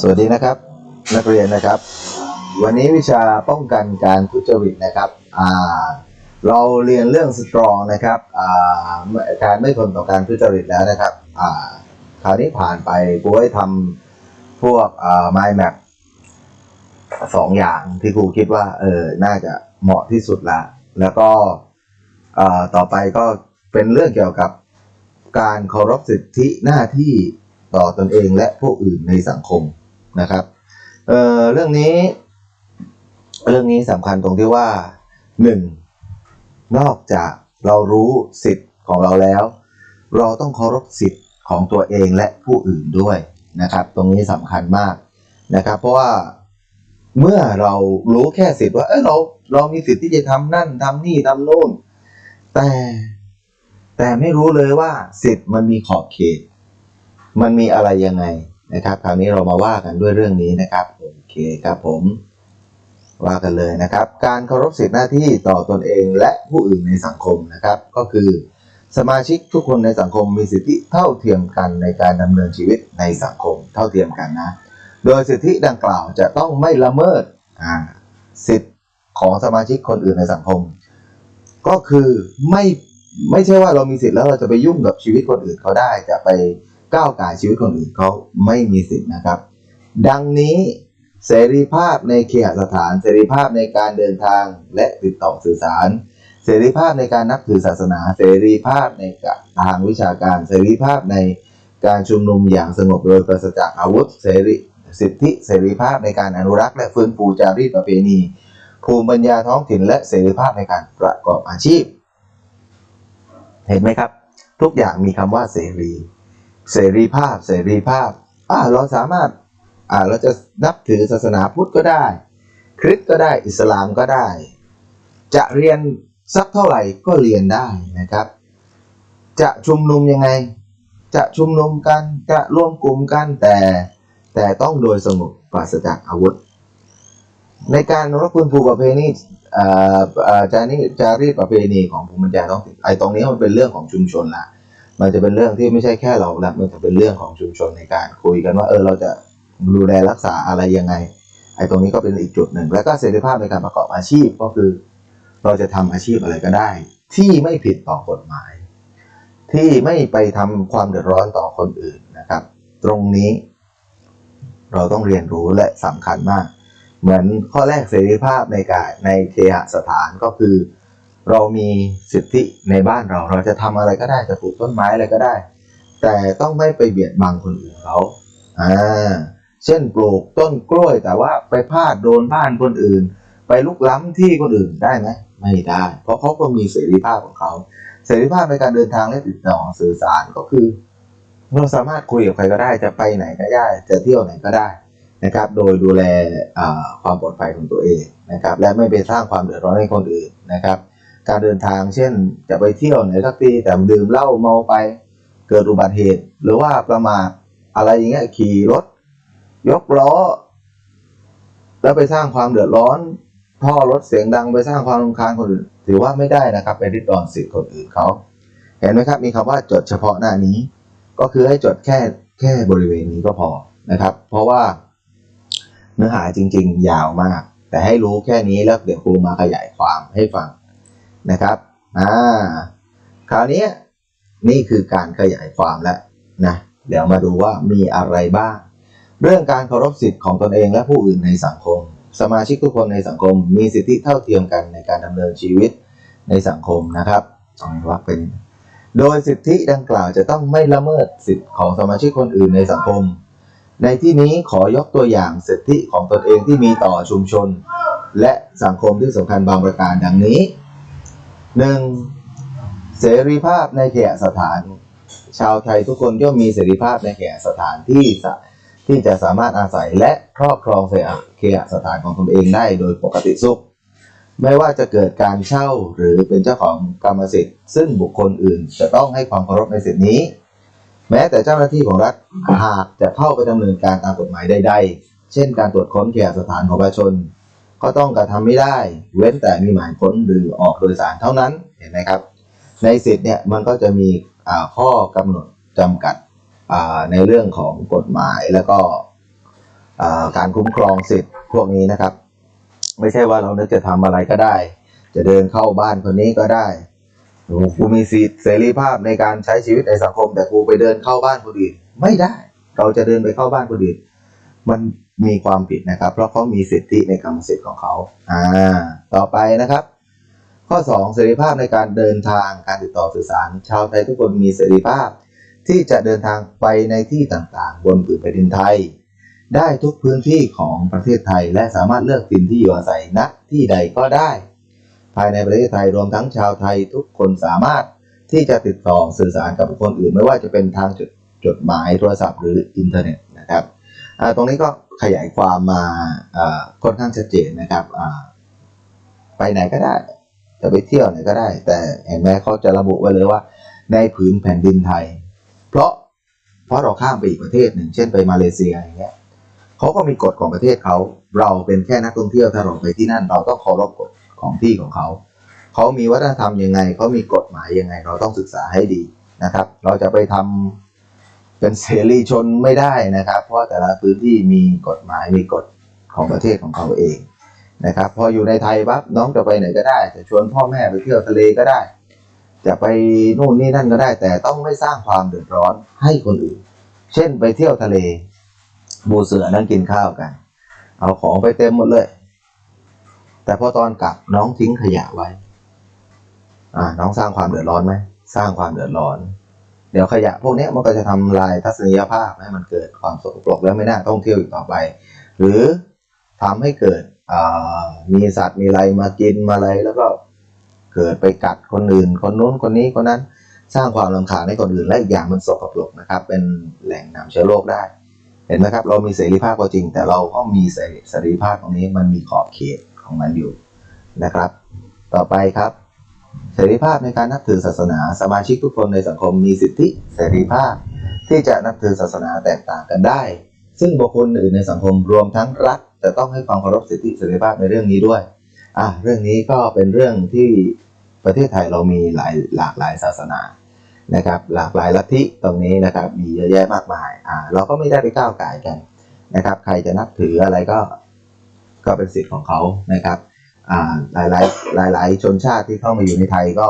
สวัสดีนะครับ นักเรียนนะครับ วันนี้วิชาป้องกันการทุจริตนะครับอ่าเราเรียนเรื่องสตรองนะครับอ่าการไม่ทนต่อการทุจริตแล้วนะครับอ่าคราวนี้ผ่านไปกูให้ทำพวกอ่า mind map สองอย่างที่ครูคิดว่าเออน่าจะเหมาะที่สุดละแล้วก็อ่าต่อไปก็เป็นเรื่องเกี่ยวกับการเคารพสิทธิหน้าที่ต่อตนเองและผู้อื่นในสังคม นะครับเเรื่องนี้ เรื่องนี้สำคัญตรงที่ว่าหนึ่งนอกจากเรารู้สิทธิ์ของเราแล้ว เราต้องเคารพสิทธิ์ของตัวเองและผู้อื่นด้วยนะครับ ตรงนี้สำคัญมากนะครับ เพราะว่าเมื่อเรารู้แค่สิทธิ์ว่าเออเราเรามีสิทธิ์ที่จะทำนั่นทำนี่ทำโน่น แต่แต่ไม่รู้เลยว่าสิทธิ์มันมีขอบเขต มันมีอะไรยังไง นะครับคราวนี้เรามาว่ากันด้วยเรื่องนี้นะครับโอเคครับผมว่ากันเลยนะครับ การเคารพสิทธิหน้าที่ต่อตนเองและผู้อื่นในสังคมนะครับ ก็คือสมาชิกทุกคนในสังคมมีสิทธิเท่าเทียมกันในการดำเนินชีวิตในสังคมเท่าเทียมกันนะ โดยสิทธิดังกล่าวจะต้องไม่ละเมิดสิทธิของสมาชิกคนอื่นในสังคม ก็คือไม่ไม่ใช่ว่าเรามีสิทธิ์แล้วเราจะไปยุ่งกับชีวิตคนอื่นเขาได้จะไป ก้าวไก่ายชีวิตคนอื่นเขาไม่มีสิทธิ์นะครับ ดังนี้เสรีภาพในเคหสถาน เสรีภาพในการเดินทางและติดต่อสื่อสาร เสรีภาพในการนับถือศาสนา เสรีภาพในทางวิชาการ เสรีภาพในการชุมนุมอย่างสงบโดยปราศจากอาวุธ เสรีสิทธิ เสรีภาพในการอนุรักษ์และฟื้นฟูจารีตประเพณี ภูมิปัญญาท้องถิ่นและเสรีภาพในการประกอบอาชีพ เห็นไหมครับ ทุกอย่างมีคำว่าเสรี เสรีภาพ เสรีภาพอ่าเราสามารถอ่าเราจะนับถือศาสนาพุทธก็ได้ คริสต์ก็ได้อิสลามก็ได้ จะเรียนสักเท่าไหร่ก็เรียนได้นะครับ จะชุมนุมยังไง จะชุมนุมกันจะร่วมกลุ่มกันแต่แต่ต้องโดยสงบปราศจากอาวุธ ในการรบกวนภูประเพณีอ่อเอ่อจารีตจารีตประเพณีของภูมิปัญญาท้องถิ่นไอ้ตรงนี้มันเป็นเรื่องของชุมชนละ มันจะเป็นเรื่องที่ไม่ใช่แค่เราละมันจะเป็นเรื่องของชุมชนในการคุยกันว่าเออเราจะดูแลรักษาอะไรยังไงไอ้ตรงนี้ก็เป็นอีกจุดหนึ่ง แล้วก็เสรีภาพในการประกอบอาชีพก็คือ เราจะทำอาชีพอะไรก็ได้ ที่ไม่ผิดต่อกฎหมาย ที่ไม่ไปทำความเดือดร้อนต่อคนอื่นนะครับ ตรงนี้ เราต้องเรียนรู้และสำคัญมาก เหมือนข้อแรกเสรีภาพในการในเคหสถานก็คือ เรามีสิทธิในบ้านเรา เราจะทำอะไรก็ได้จะปลูกต้นไม้อะไรก็ได้ แต่ต้องไม่ไปเบียดบังคนอื่นเขาอ่าเช่นปลูกต้นกล้วยแต่ว่าไปพลาดโดนบ้านคนอื่น ไปลุกล้ำที่คนอื่นได้ไหมไม่ได้ เพราะเขาก็มีเสรีภาพของเขา เสรีภาพในการเดินทางและติดต่อสื่อสารก็คือเราสามารถคุยกับใครก็ได้จะไปไหนก็ได้จะเที่ยวไหนก็ได้นะครับ โดยดูแลความปลอดภัยของตัวเองนะครับ และไม่ไปสร้างความเดือดร้อนให้คนอื่นนะครับ การเดินทาง เช่น จะไปเที่ยวไหนสักทีแต่ดื่มเหล้าเมาไป เกิดอุบัติเหตุ หรือว่าประมาทอะไรอย่างเงี้ยขี่รถ ยกล้อ แล้วไปสร้างความเดือดร้อน ท่อรถเสียงดังไปสร้างความรำคาญคนอื่นถือว่าไม่ได้นะครับไปริดรอนสิทธิ์คนอื่นเขาเห็นไหมครับมีคำว่าจดเฉพาะหน้านี้ ก็คือให้จดแค่แค่บริเวณนี้ก็พอนะครับ เพราะว่าเนื้อหาจริง ๆ ยาวมาก แต่ให้รู้แค่นี้แล้วเดี๋ยวครูมาขยายความให้ฟัง นะครับอ่าคราวนี้นี่คือการขยายความแล้วนะเดี๋ยวมาดูว่ามีอะไรบ้าง เรื่องการเคารพสิทธิ์ของตนเองและผู้อื่นในสังคม สมาชิกทุกคนในสังคม มีสิทธิเท่าเทียมกันในการดำเนินชีวิตในสังคมนะครับต้องว่าเป็น โดยสิทธิดังกล่าวจะต้องไม่ละเมิดสิทธิของสมาชิกคนอื่นในสังคม ในที่นี้ขอยกตัวอย่างสิทธิของตนเองที่มีต่อชุมชน และสังคมที่สำคัญบางประการดังนี้ 1. เสรีภาพในแขกสถาน ชาวไทยทุกคนย่อมมีเสรีภาพในแขกสถานที่ที่จะสามารถอาศัยและครอบครองเสเคหสถานของตนเองได้โดยปกติสุข ไม่ว่าจะเกิดการเช่าหรือเป็นเจ้าของกรรมสิทธิ์ ซึ่งบุคคลอื่นจะต้องให้ความเคารพในสิทธินี้ แม้แต่เจ้าหน้าที่ของรัฐหากจะเข้าไปดำเนินการตามกฎหมายใดๆ เช่น การตรวจค้นแขกสถานของประชาชน ก็ต้องกระทำไม่ได้ เว้นแต่มีหมายค้นหรือออกโดยสารเท่านั้นเห็นไหมครับ ในสิทธิ์เนี่ยมันก็จะมีข้อกำหนดจำกัดในเรื่องของกฎหมายแล้วก็การคุ้มครองสิทธิ์พวกนี้นะครับ ไม่ใช่ว่าเรานึกจะทำอะไรก็ได้ จะเดินเข้าบ้านคนนี้ก็ได้โอ้กูมีสิทธิเสรีภาพในการใช้ชีวิตในสังคม แต่กูไปเดินเข้าบ้านคนอื่นไม่ได้ เราจะเดินไปเข้าบ้านคนอื่นมัน มีความผิดนะครับ เพราะเขามีสิทธิในกรรมสิทธิ์ของเขาอ่าต่อไปนะครับ ข้อ 2 เสรีภาพในการเดินทางการติดต่อสื่อสาร ชาวไทยทุกคนมีเสรีภาพ ที่จะเดินทางไปในที่ต่างๆ บนผืนแผ่นดินไทย ได้ทุกพื้นที่ของประเทศไทย และสามารถเลือกถิ่นที่อยู่อาศัยณที่ใดก็ได้ ภายในประเทศไทยรวมทั้งชาวไทยทุกคนสามารถที่จะติดต่อสื่อสารกับบุคคลอื่น ไม่ว่าจะเป็นทางจดจดหมายโทรศัพท์หรืออินเทอร์เน็ตนะครับ ตรงนี้ก็ขยายความมาค่อนข้างชัดเจนนะครับไปไหนก็ได้จะไปเที่ยวไหนก็ได้ แต่เห็นไหมเขาจะระบุไว้เลยว่า ในผืนแผ่นดินไทย เพราะเพราะเราข้ามไปอีกประเทศหนึ่ง เช่นไปมาเลเซียอย่างเงี้ยเขาก็มีกฎของประเทศเขาเราเป็นแค่นักท่องเที่ยวถ้าเราไปที่นั่น เราต้องเคารพกฎของที่ของเขาเขามีวัฒนธรรมยังไงเขามีกฎหมายยังไง เราต้องศึกษาให้ดีนะครับ เราจะไปทำ เป็นเสรีชนไม่ได้นะครับ เพราะแต่ละพื้นที่มีกฎหมายมีกฎของประเทศของเขาเองนะครับ พออยู่ในไทยปั๊บน้องจะไปไหนก็ได้ จะชวนพ่อแม่ไปเที่ยวทะเลก็ได้ จะไปนู่นนี่นั่นก็ได้ แต่ต้องไม่สร้างความเดือดร้อนให้คนอื่น เช่นไปเที่ยวทะเลบูเสือนั่งกินข้าวกัน เอาของไปเต็มหมดเลย แต่พอตอนกลับน้องทิ้งขยะไว้ อ่า น้องสร้างความเดือดร้อนไหมสร้างความเดือดร้อน เดี๋ยวขยะพวกนี้มันก็จะทำลายทัศนียภาพให้มันเกิดความสกปรกและไม่น่าท่องเที่ยวอีกต่อไป หรือทำให้เกิดมีสัตว์มีอะไรมากินมาอะไรแล้วก็เกิดไปกัดคนอื่น คนนู้นคนนี้คนนั้นสร้างความรำคาญให้คนอื่นและอีกอย่างมันสกปรกนะครับ เป็นแหล่งนำเชื้อโรคได้ เห็นไหมครับ เรามีเสรีภาพก็จริง แต่เราก็มีเสรีเสรีภาพตรงนี้มันมีขอบเขตของมันอยู่นะครับ ต่อไปครับ เสรีภาพในการนับถือศาสนา สมาชิกทุกคนในสังคมมีสิทธิเสรีภาพ ที่จะนับถือศาสนาแตกต่างกันได้ ซึ่งบุคคลอื่นในสังคมรวมทั้งรัฐจะต้องให้ความเคารพสิทธิเสรีภาพในเรื่องนี้ด้วยอะเรื่องนี้ก็เป็นเรื่องที่ประเทศไทยเรามีหลายหลากหลายศาสนานะครับ หลากหลายลัทธิตรงนี้นะครับมีเยอะแยะมากมายอ่าเราก็ไม่ได้ไปก้าวไก่กันนะครับ ใครจะนับถืออะไรก็ ก็เป็นสิทธิ์ของเขานะครับ หลายหลายหลายหลายชนชาติที่เข้ามาอยู่ในไทยก็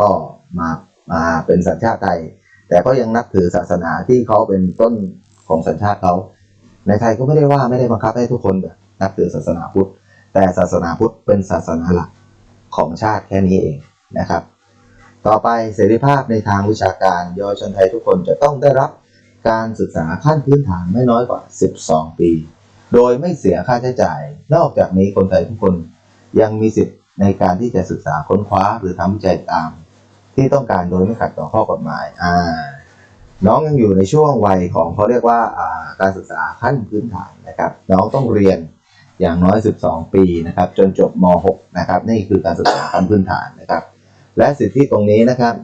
ก็มามาเป็นสัญชาติไทย แต่ก็ยังนับถือศาสนาที่เขาเป็นต้นของสัญชาติเขาในไทยก็ไม่ได้ว่าไม่ได้บังคับให้ทุกคนแบบนับถือศาสนาพุทธ แต่ศาสนาพุทธเป็นศาสนาหลักของชาติแค่นี้เองนะครับ ต่อไปเสรีภาพในทางวิชาการเยาวชนไทยทุกคนจะต้องได้รับการศึกษาขั้นพื้นฐานไม่น้อยกว่า 12 ปี โดยไม่เสียค่าใช้จ่าย นอกจากนี้คนไทยทุกคน ยังมีสิทธิ์ในการที่จะศึกษาค้นคว้าหรือทำวิจัยตาม ที่ต้องการโดยไม่ขัดต่อข้อกฎหมายอ่าน้องยังอยู่ในช่วงวัยของเขาเรียกว่าการศึกษาขั้นพื้นฐานนะครับ น้องต้องเรียนอย่างน้อย 12 ปีนะครับ จนจบม .6 นะครับ นี่คือการศึกษาขั้นพื้นฐานนะครับ และสิทธิตรงนี้นะครับ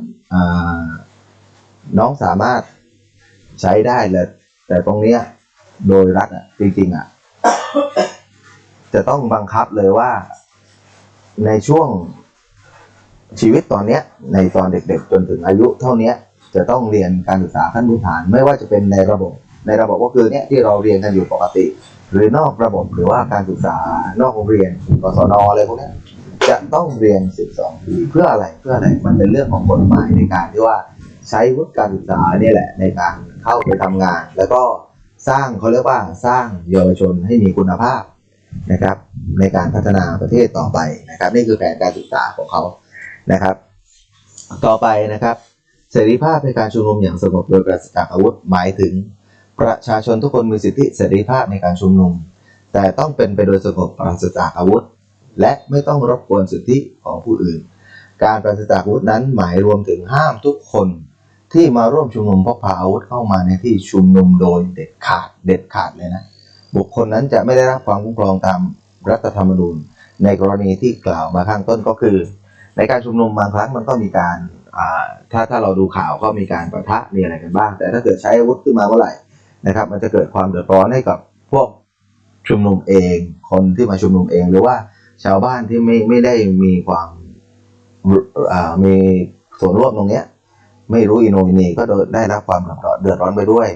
น้องสามารถใช้ได้เลยแต่ตรงเนี้ยโดยรัฐอะจริงๆอะจะต้องบังคับเลยว่า ในช่วงชีวิตตอนเนี้ยในตอนเด็กๆ จนถึงอายุเท่าเนี้ยจะต้องเรียนการศึกษาขั้นพื้นฐานไม่ว่าจะเป็นในระบบ ในระบบก็คือเนี้ยที่เราเรียนกันอยู่ปกติ หรือนอกระบบหรือว่าการศึกษานอกโรงเรียนกศนอะไรพวกนี้จะต้องเรียน 12 ปีเพื่ออะไรเพื่ออะไรมันเป็นเรื่องของกฎหมายในการที่ว่าใช้วุฒิการศึกษาเนี่ยแหละในการเข้าไปทำงาน แล้วก็สร้างเขาเรียกว่าสร้างเยาวชนให้มีคุณภาพ นะครับในการพัฒนาประเทศต่อไปนะครับ นี่คือแผนการศึกษาของเขานะครับ ต่อไปนะครับเสรีภาพในการชุมนุมอย่างสงบโดยปราศจากอาวุธหมายถึง ประชาชนทุกคนมีสิทธิเสรีภาพในการชุมนุม แต่ต้องเป็นไปโดยสงบปราศจากอาวุธ และไม่ต้องรบกวนสิทธิของผู้อื่น การปราศจากอาวุธนั้นหมายรวมถึงห้ามทุกคนที่มาร่วมชุมนุมพกพาอาวุธเข้ามาในที่ชุมนุมโดยเด็ดขาดเด็ดขาดเลยนะ บุคคลนั้นจะไม่ได้รับความคุ้มครองตามรัฐธรรมนูญ ในกรณีที่กล่าวมาข้างต้นก็คือ ในการชุมนุมบางครั้งมันก็มีการถ้าถ้าเราดูข่าวก็มีการประทะมีอะไรกันบ้าง แต่ถ้าเกิดใช้อาวุธขึ้นมาเมื่อไหร่นะครับ มันจะเกิดความเดือดร้อนให้กับพวกชุมนุมเอง คนที่มาชุมนุมเองหรือว่าชาวบ้านที่ไม่ไม่ได้มีความมีส่วนร่วมตรงเนี้ยไม่รู้อินโนอินีก็ได้รับความเดือดร้อนไปด้วย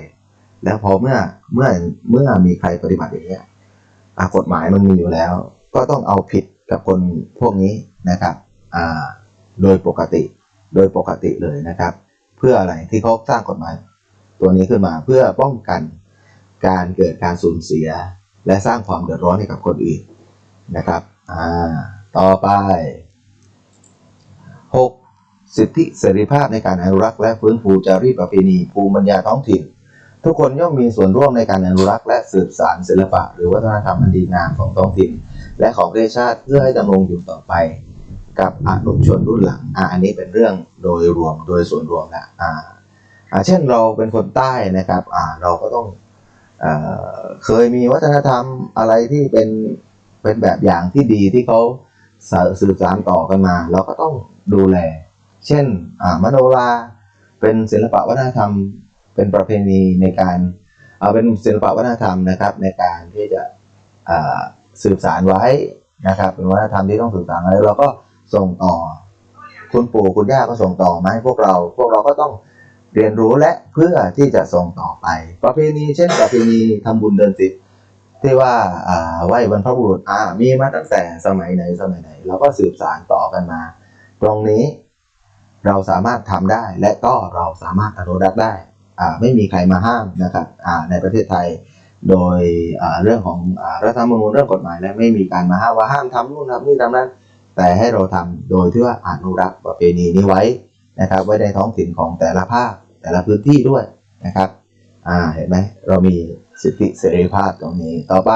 แล้วพอเมื่อเมื่อเมื่อมีใครปฏิบัติอย่างเงี้ยกฎหมายมันมีอยู่แล้ว ก็ต้องเอาผิดกับคนพวกนี้นะครับโดยปกติโดยปกติเลยนะครับ เพื่ออะไรที่เขาสร้างกฎหมาย ตัวนี้ขึ้นมาเพื่อป้องกันการเกิดการสูญเสีย และสร้างความเดือดร้อนให้กับคนอื่นนะครับต่อไป 6. สิทธิเสรีภาพในการอนุรักษ์และฟื้นฟูจารีตประเพณีภูมิปัญญาท้องถิ่น ทุกคนย่อมมีส่วนร่วมในการอนุรักษ์และสืบสานศิลปะ หรือวัฒนธรรมอันดีงามของท้องถิ่น และของประเทศชาติเพื่อให้ดำรงอยู่ต่อไป กับอนุชนรุ่นหลังอ่าอันนี้เป็นเรื่องโดยรวมโดยส่วนรวมละอ่าอ่าเช่นเราเป็นคนใต้นะครับอ่าเราก็ต้องเอ่อเคยมีวัฒนธรรมอะไรที่เป็นเป็นแบบอย่างที่ดีที่เขาสะสืบสานต่อกันมา เราก็ต้องดูแล เช่นอ่ามโนราเป็นศิลปะวัฒนธรรม เป็นประเพณีในการเอาเป็นศิลปวัฒนธรรมนะครับ ในการที่จะสืบสารไว้นะครับ เป็นวัฒนธรรมที่ต้องสืบสานไว้เราก็ส่งต่อ คุณปู่คุณย่าก็ส่งต่อมาให้พวกเรา พวกเราก็ต้องเรียนรู้และเพื่อที่จะส่งต่อไป ประเพณีเช่น ประเพณีทำบุญเดือนสิบที่ว่าไหว้บรรพบุรุษอ่ามีมาตั้งแต่สมัยไหนสมัยไหนเราก็สืบสานต่อกันมา ตรงนี้เราสามารถทำได้และก็เราสามารถอนุรักษ์ได้ ไม่มีใครมาห้ามนะครับในประเทศไทย โดยเรื่องของรัฐธรรมนูญเรื่องกฎหมายและไม่มีการมาห้ามว่าห้ามทำนู่นทำนี่ทำนั้น แต่ให้เราทำโดยที่ว่าอนุรักษ์ประเพณีนี้ไว้นะครับ ไว้ในท้องถิ่นของแต่ละภาคแต่ละพื้นที่ด้วยนะครับเห็นไหมเรามีสิทธิเสรีภาพตรงนี้ต่อไป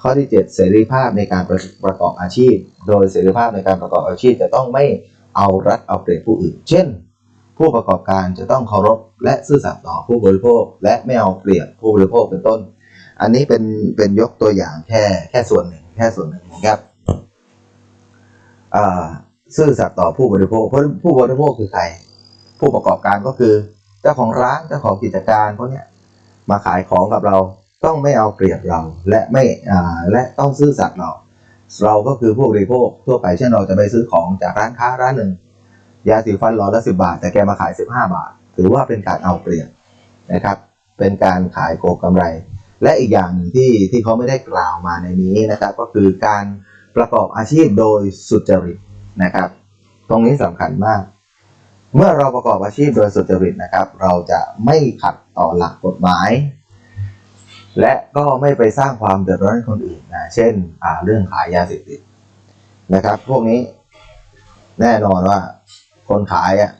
ข้อที่ 7 เสรีภาพในการประประกอบอาชีพ โดยเสรีภาพในการประกอบอาชีพจะต้องไม่เอารัดเอาเปรียบผู้อื่น เช่น ผู้ประกอบการจะต้องเคารพและซื่อสัตย์ต่อผู้บริโภค และไม่เอาเปรียบผู้บริโภคเป็นต้น อันนี้เป็นเป็นยกตัวอย่างแค่แค่ส่วนหนึ่งแค่ส่วนหนึ่งนะครับซื่อสัตย์ต่อผู้บริโภคเพราะผู้บริโภคคือใคร ผู้ประกอบการก็คือ เจ้าของร้านเจ้าของกิจการพวกนี้มาขายของกับเราต้องไม่เอาเปรียบเราและไม่และต้องซื่อสัตย์เรา เราก็คือผู้บริโภคทั่วไปเช่นเราจะไปซื้อของจากร้านค้าร้านหนึ่ง ยาสีฟันหลอดละสิบาท แต่แกมาขายสิบห้าบาท ถือว่าเป็นการเอาเปรียบนะครับ เป็นการขายโกงกำไร และอีกอย่างหนึ่งที่ที่เขาไม่ได้กล่าวมาในนี้นะครับ ก็คือการประกอบอาชีพโดยสุจริตนะครับ ตรงนี้สำคัญมาก เมื่อเราประกอบอาชีพโดยสุจริตนะครับ เราจะไม่ขัดต่อหลักกฎหมาย และก็ไม่ไปสร้างความเดือดร้อนให้คนอื่นนะเช่นเรื่องขายยาเสพติดนะครับ พวกนี้แน่นอนว่า คนขายอะ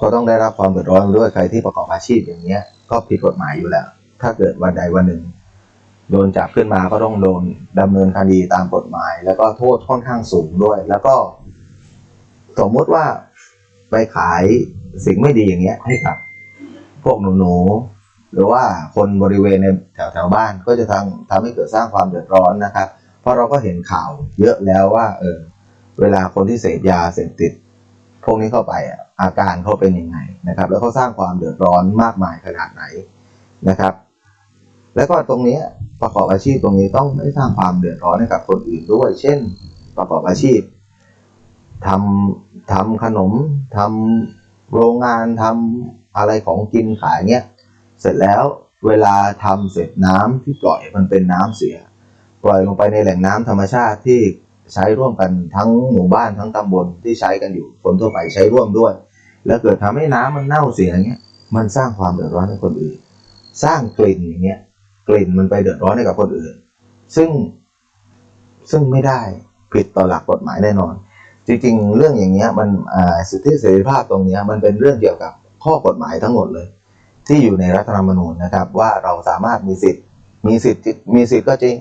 ก็ต้องได้รับความเดือดร้อนด้วยใครที่ประกอบอาชีพอย่างเงี้ย ก็ผิดกฎหมายอยู่แล้ว ถ้าเกิดวันใดวันหนึ่ง โดนจับขึ้นมาก็ต้องโดนดำเนินคดีตามกฎหมาย แล้วก็โทษค่อนข้างสูงด้วย แล้วก็ สมมติว่าไปขายสิ่งไม่ดีอย่างเงี้ยให้กับ พวกหนูๆหรือว่าคนบริเวณในแถวแถวบ้านก็จะทำทำให้เกิดสร้างความเดือดร้อนนะครับ เพราะเราก็เห็นข่าวเยอะแล้วว่า เออ เวลาคนที่เสพยาเสพติด พวกนี้เข้าไปอะอาการเขาเป็นยังไงนะครับ แล้วเขาสร้างความเดือดร้อนมากมายขนาดไหนนะครับ แล้วก็ตรงนี้ประกอบอาชีพตรงนี้ต้องไม่สร้างความเดือดร้อนให้กับคนอื่นด้วย เช่น ประกอบอาชีพทำทำขนมทำโรงงานทำอะไรของกินขายเงี้ยเสร็จแล้วเวลาทำเสร็จน้ำที่ปล่อยมันเป็นน้ำเสีย ปล่อยลงไปในแหล่งน้ำธรรมชาติที่ ใช้ร่วมกันทั้งหมู่บ้านทั้งตำบลที่ใช้กันอยู่คนทั่วไปใช้ร่วมด้วย แล้วเกิดทำให้น้ำมันเน่าเสียอย่างเงี้ยมันสร้างความเดือดร้อนให้คนอื่น สร้างกลิ่นอย่างเงี้ยกลิ่นมันไปเดือดร้อนให้กับคนอื่น ซึ่งซึ่งไม่ได้ผิดต่อหลักกฎหมายแน่นอน จริงๆ เรื่องอย่างเงี้ยมันอ่าสิทธิเสรีภาพตรงเนี้ยมันเป็นเรื่องเกี่ยวกับข้อกฎหมายทั้งหมดเลย ที่อยู่ในรัฐธรรมนูญนะครับ ว่าเราสามารถมีสิทธิ์ มีสิทธิ์มีสิทธิ์ก็จริง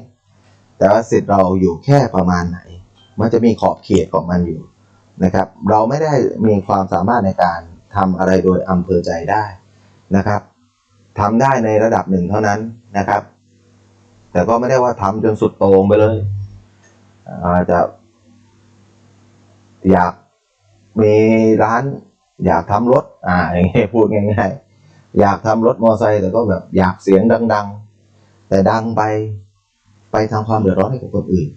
แต่ว่าสิทธิ์เราอยู่แค่ประมาณไหน มันจะมีขอบเขตของมันอยู่นะครับ เราไม่ได้มีความสามารถในการทำอะไรโดยอำเภอใจได้นะครับทำได้ในระดับหนึ่งเท่านั้นนะครับ แต่ก็ไม่ได้ว่าทำจนสุดโต่งไปเลยอาจจะอยากมีร้านอยากทำรถ อ่าอย่างงี้พูดง่ายๆ อยากทำรถมอไซค์แต่ก็แบบอยากเสียงดัง ๆ แต่ดังไป ทำความเดือดร้อนให้กับคนอื่น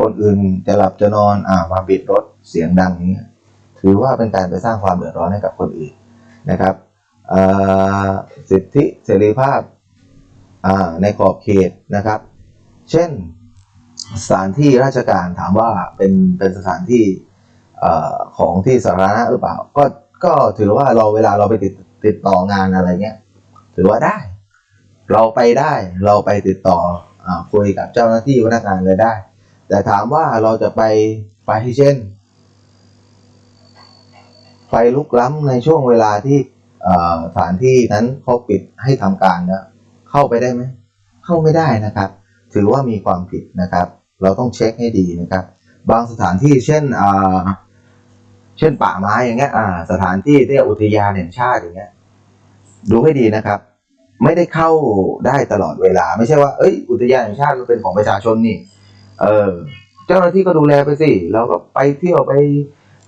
คนอื่นจะหลับจะนอนอ่ามาบิดรถเสียงดังอย่างเงี้ยถือว่าเป็นการไปสร้างความเดือดร้อนให้กับคนอื่นนะครับสิทธิเสรีภาพในขอบเขตนะครับ เช่นสถานที่ราชการถามว่าเป็นเป็นสถานที่ของที่สาธารณะหรือเปล่า ก็ก็ถือว่าเราเวลาเราไปติดติดต่องานอะไรเงี้ยถือว่าได้ เราไปได้เราไปติดต่ออคุยกับเจ้าหน้าที่พนักงานเลยได้ แต่ถามว่าเราจะไปไปที่เช่นไฟลุกล้ำในช่วงเวลาที่สถานที่นั้นเขาปิดให้ทำการนะเข้าไปได้ไหมเข้าไม่ได้นะครับ ถือว่ามีความผิดนะครับ เราต้องเช็คให้ดีนะครับ บางสถานที่เช่นเช่นป่าไม้อย่างเงี้ยสถานที่ที่อุทยานแห่งชาติอย่างเงี้ยดูให้ดีนะครับ ไม่ได้เข้าได้ตลอดเวลา ไม่ใช่ว่าเอ้ยอุทยานแห่งชาติมันเป็นของประชาชนนี่ เออ เจ้าหน้าที่ก็ดูแลไปสิเราก็ไปเที่ยวไป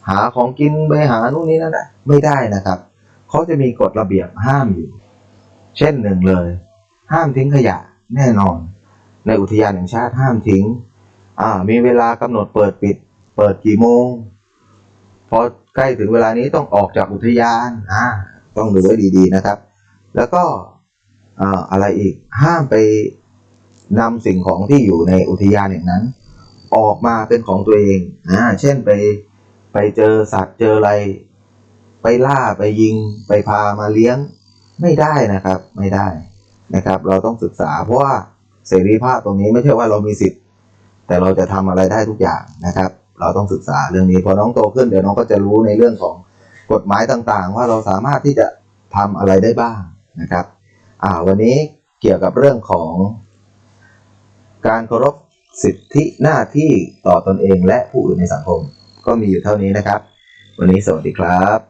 หาของกินไปหานู่นนี่นั่นนะไม่ได้นะครับเขาจะมีกฎระเบียบห้ามอยู่ เช่นหนึ่งเลย ห้ามทิ้งขยะแน่นอน ในอุทยานแห่งชาติห้ามทิ้ง อ่า มีเวลากำหนดเปิดปิด เปิดกี่โมงพอใกล้ถึงเวลานี้ต้องออกจากอุทยานอ่าต้องดูไว้ดีๆนะครับ แล้วก็ อะไรอีกห้ามไปนำสิ่งของที่อยู่ในอุทยานอย่างนั้น ออกมาเป็นของตัวเองอ่าเช่นไปไปเจอสัตว์เจออะไร ไปล่าไปยิง ไปพามาเลี้ยงไม่ได้นะครับไม่ได้นะครับ เราต้องศึกษาเพราะว่าเสรีภาพตรงนี้ไม่ใช่ว่าเรามีสิทธิ์ แต่เราจะทำอะไรได้ทุกอย่างนะครับ เราต้องศึกษาเรื่องนี้พอน้องโตขึ้นเดี๋ยวน้องก็จะรู้ในเรื่องของกฎหมายต่างๆ ว่าเราสามารถที่จะทำอะไรได้บ้างนะครับ อ่าวันนี้เกี่ยวกับเรื่องของการเคารพสิทธิหน้าที่ต่อตอนเองและผู้อื่นในสังคม ก็มีอยู่เท่านี้นะครับ วันนี้สวัสดีครับ